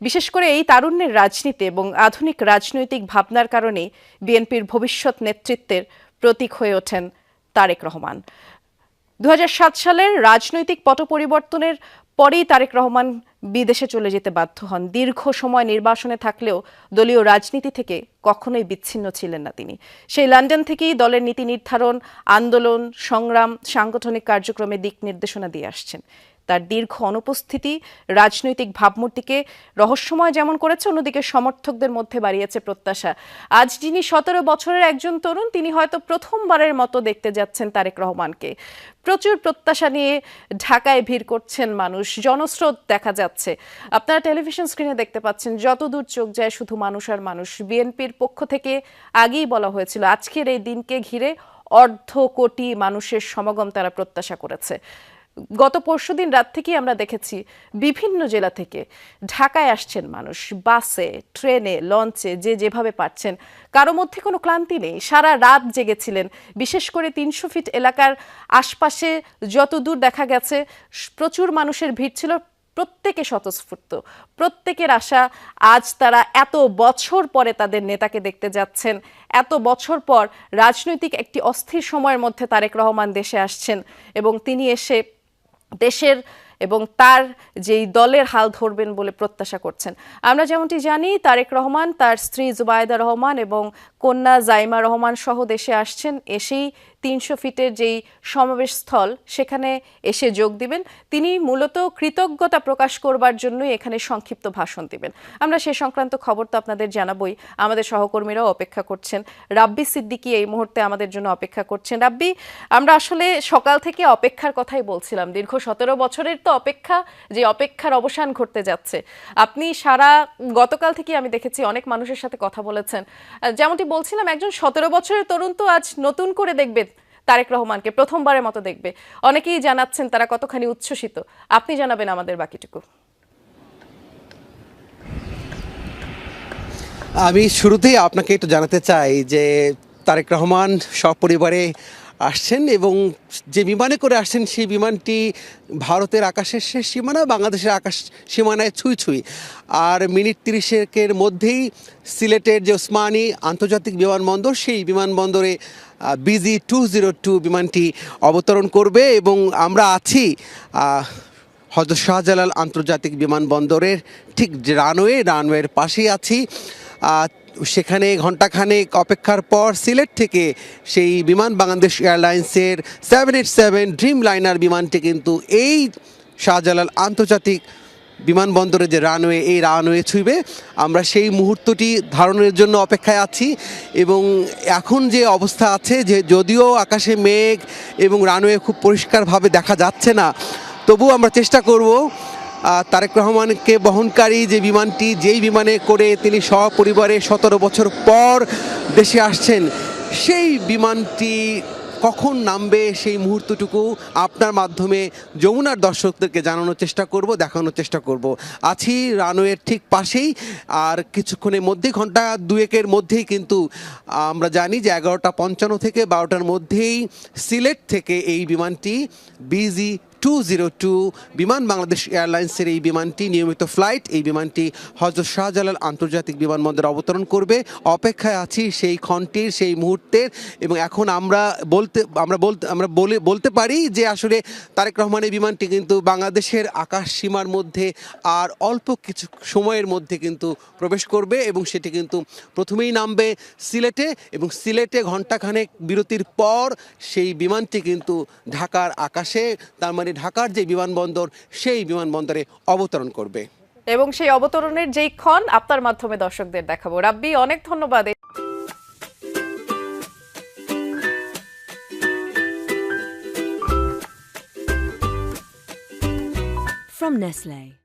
বিশেষ করে এই তারুণ্যের রাজনীতি এবং আধুনিক রাজনৈতিক ভাবনার কারণে বিএনপির ভবিষ্যৎ নেতৃত্বের প্রতীক হয়ে ওঠেন তারেক রহমান। দু হাজার সাত সালের রাজনৈতিক পট পরিবর্তনের পরেই তারেক রহমান বিদেশে চলে যেতে বাধ্য হন। দীর্ঘ সময় নির্বাসনে থাকলেও দলীয় রাজনীতি থেকে কখনোই বিচ্ছিন্ন ছিলেন না তিনি। সেই লন্ডন থেকেই দলের নীতি নির্ধারণ, আন্দোলন, সংগ্রাম, সাংগঠনিক কার্যক্রমে দিক নির্দেশনা দিয়ে আসছেন। তার দীর্ঘ অনুপস্থিতি, রাজনৈতিক ভাবমূর্তিকে রহস্যময় যেমন করেছে, অন্যদিকে সমর্থকদের মধ্যে বাড়িয়েছে প্রত্যাশা। আজ যিনি সতেরো বছরের একজন তরুণ, তিনি হয়তো প্রথমবারের মতো দেখতে যাচ্ছেন তারেক রহমানকে। প্রচুর প্রত্যাশা নিয়ে ঢাকায় ভিড় করছেন মানুষ। জনস্রোত দেখা যাচ্ছে। আপনারা টেলিভিশন স্ক্রিনে দেখতে পাচ্ছেন যত দূর চোখ যায় শুধু মানুষ আর মানুষ। বিএনপির পক্ষ থেকে আগেই বলা হয়েছিল, আজকের এই দিনকে ঘিরে অর্ধ কোটি মানুষের সমাগম তারা প্রত্যাশা করেছে। গত পরশুদিন রাত থেকেই আমরা দেখেছি বিভিন্ন জেলা থেকে ঢাকায় আসছেন মানুষ। বাসে, ট্রেনে, লঞ্চে, যে যেভাবে পারছেন। কারও মধ্যে কোনো ক্লান্তি নেই। সারা রাত জেগেছিলেন। বিশেষ করে তিনশো ফিট এলাকার আশপাশে যত দূর দেখা গেছে, প্রচুর মানুষের ভিড় ছিল, প্রত্যেকে স্বতঃস্ফূর্ত। প্রত্যেকের আশা, আজ তারা এত বছর পরে তাদের নেতাকে দেখতে যাচ্ছেন। এত বছর পর রাজনৈতিক একটি অস্থির সময়ের মধ্যে তারেক রহমান দেশে আসছেন এবং তিনি এসে দেশের এবং তার যেই দলের হাল ধরবেন বলে প্রত্যাশা করছেন। আমরা যেমনটি জানি, তারেক রহমান, তার স্ত্রী জুবায়দা রহমান এবং কন্যা জাইমা রহমান সহ দেশে আসছেন, এসেই তিনশো ফিটের যেই সমাবেশ স্থল সেখানে এসে যোগ দিবেন। তিনি মূলত কৃতজ্ঞতা প্রকাশ করবার জন্যই এখানে সংক্ষিপ্ত ভাষণ দিবেন। আমরা সে সংক্রান্ত খবর তো আপনাদের জানাবই। আমাদের সহকর্মীরাও অপেক্ষা করছেন। রাব্বি সিদ্দিকি এই মুহূর্তে আমাদের জন্য অপেক্ষা করছেন। রাব্বি, আমরা আসলে সকাল থেকে অপেক্ষার কথাই বলছিলাম। দীর্ঘ সতেরো বছরের তো অপেক্ষা, যে অপেক্ষার অবসান ঘটতে যাচ্ছে। আপনি সারা গতকাল থেকে আমি দেখেছি অনেক মানুষের সাথে কথা বলেছেন। যেমনটি বলছিলাম, একজন সতেরো বছরের তরুণ তো আজ নতুন করে দেখবে তারেক রহমানকে প্রথমবারের মতো দেখবে। অনেকেই জানাচ্ছেন তারা কতখানি উচ্ছ্বসিত। আপনি জানাবেন আমাদের বাকিটুকু। আমি শুরুতেই আপনাকে একটু জানাতে চাই যে তারেক রহমান সপরিবারে আসছেন এবং যে বিমানে করে আসছেন সেই বিমানটি ভারতের আকাশের শেষ সীমানা, বাংলাদেশের আকাশ সীমানায় ছুঁই ছুঁই। আর মিনিট তিরিশেকের মধ্যেই সিলেটের যে ওসমানী আন্তর্জাতিক বিমানবন্দর, সেই বিমানবন্দরে বিজি টু জিরো টু বিমানটি অবতরণ করবে এবং আমরা আছি হজরত শাহজালাল আন্তর্জাতিক বিমানবন্দরের ঠিক রানওয়ে রানওয়ের পাশেই আছি। সেখানে ঘণ্টাখানেক অপেক্ষার পর সিলেট থেকে সেই বিমান বাংলাদেশ এয়ারলাইন্সের seven eight seven dream liner বিমানটি কিন্তু এই শাহজালাল আন্তর্জাতিক বিমানবন্দরে যে রানওয়ে, এই রানওয়ে ছুঁইবে, আমরা সেই মুহূর্তটি ধারণের জন্য অপেক্ষায় আছি এবং এখন যে অবস্থা আছে, যে যদিও আকাশে মেঘ এবং রানওয়ে খুব পরিষ্কারভাবে দেখা যাচ্ছে না তবু আমরা চেষ্টা করব তারেক রহমানকে বহনকারী যে বিমানটি, যেই বিমানে করে তিনি সপরিবারে সতেরো বছর পর দেশে আসছেন, সেই বিমানটি কখন নামবে সেই মুহূর্তটুকু আপনার মাধ্যমে যমুনার দর্শকদেরকে জানানোর চেষ্টা করব, দেখানোর চেষ্টা করব। আছি রানওয়ের ঠিক পাশেই, আর কিছুক্ষণের মধ্যেই, ঘণ্টা দুয়েকের মধ্যেই কিন্তু আমরা জানি যে এগারোটা পঞ্চান্ন থেকে বারোটার মধ্যেই সিলেট থেকে এই বিমানটি বিজি টু জিরো টু বিমান বাংলাদেশ এয়ারলাইন্সের এই বিমানটি নিয়মিত ফ্লাইট, এই বিমানটি হজরত শাহজালাল আন্তর্জাতিক বিমানবন্দরে অবতরণ করবে। অপেক্ষায় আছি সেই ক্ষণটির, সেই মুহূর্তের এবং এখন আমরা বলতে আমরা বলতে, আমরা বলে, বলতে পারি যে আসলে তারেক রহমানের বিমানটি কিন্তু বাংলাদেশের আকাশ সীমার মধ্যে আর অল্প কিছু সময়ের মধ্যে কিন্তু প্রবেশ করবে এবং সেটি কিন্তু প্রথমেই নামবে সিলেটে এবং সিলেটে ঘণ্টাখানেক বিরতির পর সেই বিমানটি কিন্তু ঢাকার আকাশে, তার মানে ঢাকার যে বিমানবন্দর সেই বিমানবন্দরে অবতরণ করবে। এবং সেই অবতরণের যেই ক্ষণ আপনার মাধ্যমে দর্শকদের দেখাবো। রাব্বি অনেক ধন্যবাদ। From Nestle.